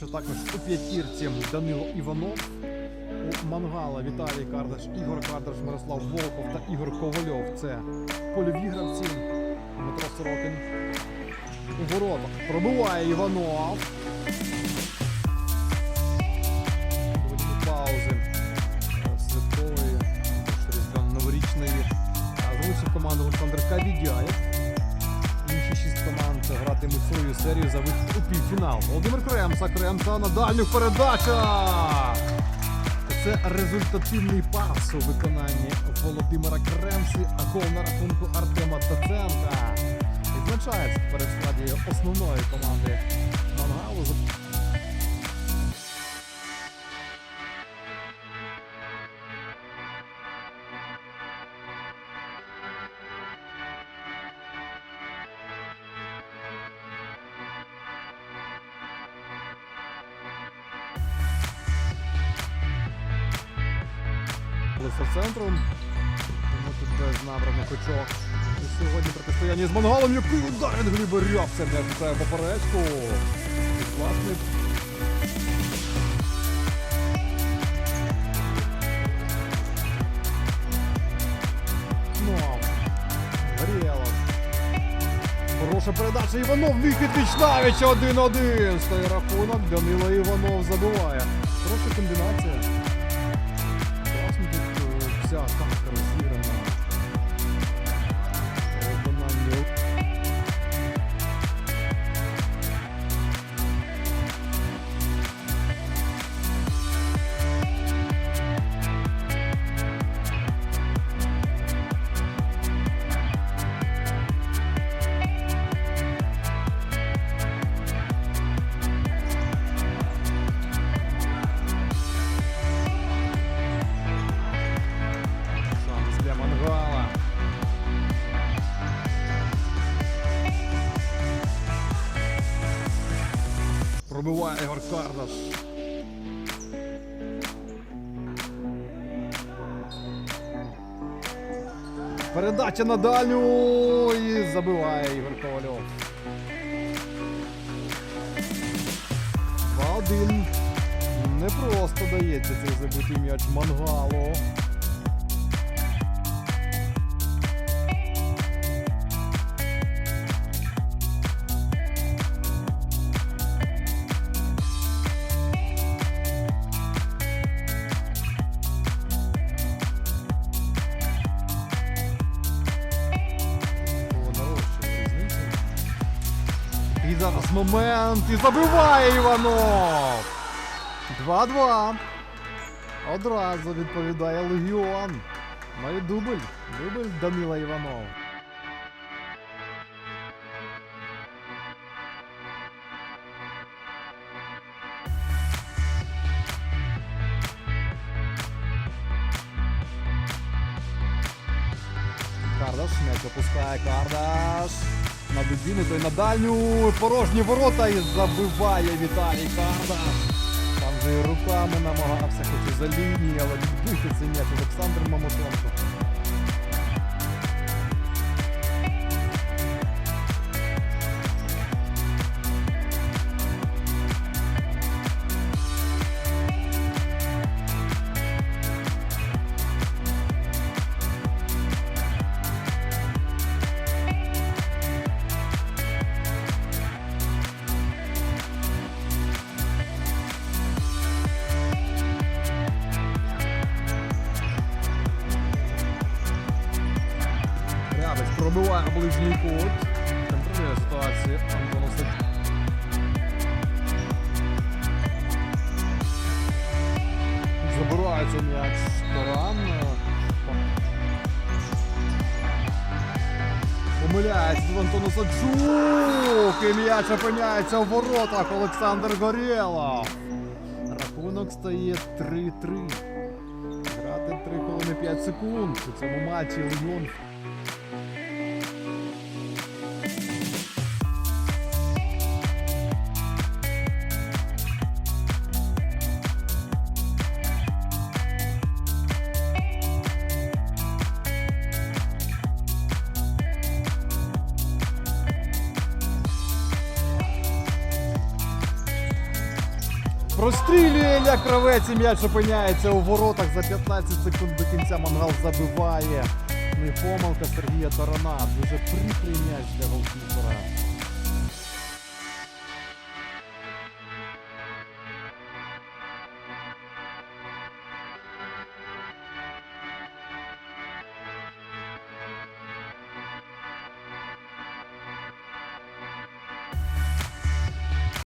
передача також у п'ятірці Данило Іванов. У Мангала Віталій Кардаш, Ігор Кардаш, Мирослав Волков та Ігор Ковальов. Це польові гравці. Дмитро Сорокин. У воротах пробиває Іванов. Паузи е, святкової новорічної. А Залишив команду Олександр Кавідяєв. Гратимуть свою серію за вихід у півфінал. Володимир Кремса, Кремса на дальню передача. Це результативний пас у виконанні Володимира Кремси, а гол на рахунку Артема Таценка. Відзначається перед складі основної команди Мангалу. Лиса центром. Тому тут без набраних очок. І сьогодні протистояння з Монголом, який удар від Це не вітає поперечку. І. Ну, Хороша передача Іванов, вихід Вічнавича 1-1. Стає рахунок, Данило Іванов забиває. Хороша комбінація. Rock. Пробиває Ігор Кардаш. Передача на дальню і забиває Ігор Ковальов. 2-1. Не просто дається цей забитий м'яч Мангалу. І зараз момент. І забиває Іванов. 2-2. Одразу відповідає Легіон. Ну і дубль. Дубль Данила Іванов. Кардаш, м'яч опускає Кардаш. На той на дальню. Порожні ворота і забиває Віталій Карда. Там же і руками намагався, хоч і за лінії, але відбити це ніяк Олександр Мамотенко. Пробиває ближній кут. Контролює ситуацію Антон. Забирається м'яч Таран. Помиляється Антон Осадчук. І м'яч опиняється у воротах Олександр Горєлов. Рахунок стає 3-3. Грати 3 хвилини 5 секунд. У цьому матчі Легіон Прострілює як Кравець і м'яч опиняється у воротах за 15 секунд до кінця Мангал забиває. Ну і помилка Сергія Тарана. Дуже прикрий м'яч для голкіпера.